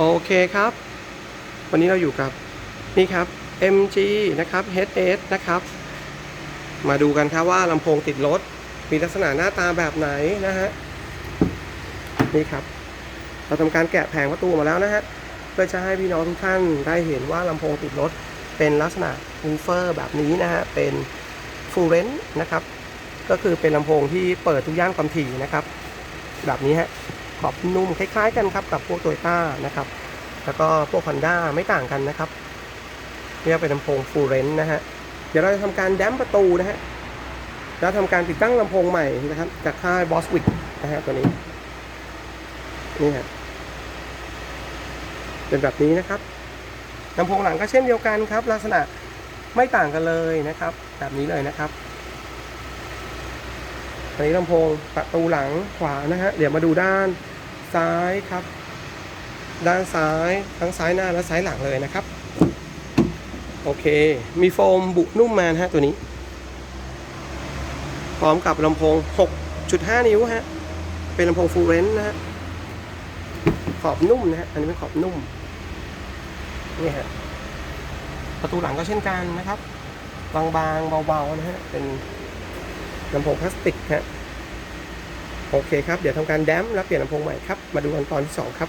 โอเคครับ วันนี้เราอยู่กับนี่ครับ MG นะครับ HS นะครับ มาดูกันครับว่าลำโพงติดรถ มีลักษณะหน้าตาแบบไหนนะฮะ นี่ครับ เราทำการแกะแผงประตูมาแล้วนะฮะ เพื่อจะให้พี่น้องทุกท่านได้เห็นว่าลำโพงติดรถ เป็นลักษณะอูเฟอร์แบบนี้นะฮะ เป็นฟูเรนนะครับ ก็คือเป็นลำโพงที่เปิดทุกย่านความถี่นะครับ แบบนี้ฮะ ขอบนุ่มคล้ายๆกันครับกับพวกโตโยต้านะครับ แล้วก็พวก Honda ไม่ต่างกันนะครับนี่เป็นลำโพงฟูเรนนะฮะ เดี๋ยวเราจะทำการแดมประตูนะฮะ แล้วทำการติดตั้งลำโพงใหม่นะครับ จากค่าย Boswick นะฮะตัวนี้ นี่ฮะ เป็นแบบนี้นะครับลำโพงหลังก็เช่นเดียวกันครับ ลักษณะไม่ต่างกันเลยนะครับ แบบนี้เลยนะครับอันนี้ลำโพงประตูหลังขวานะฮะ เดี๋ยวมาดูด้าน ซ้ายครับ ด้านซ้ายทั้งซ้ายหน้าและซ้ายหลังเลยนะครับ โอเค มีโฟมบุนุ่มมานะฮะตัวนี้ พร้อมกับลำโพง 6.5 นิ้วฮะ เป็นลำโพงฟูลเรนจ์นะฮะ ขอบนุ่มนะฮะ อันนี้เป็นขอบนุ่ม นี่ฮะ ประตูหลังก็เช่นกันนะครับ บางๆเบาๆนะฮะ เป็นลำโพงพลาสติกฮะ โอเคครับ เดี๋ยวทำการแดมแล้วเปลี่ยนลำโพงใหม่ครับ มาดูกันตอนที่สองครับ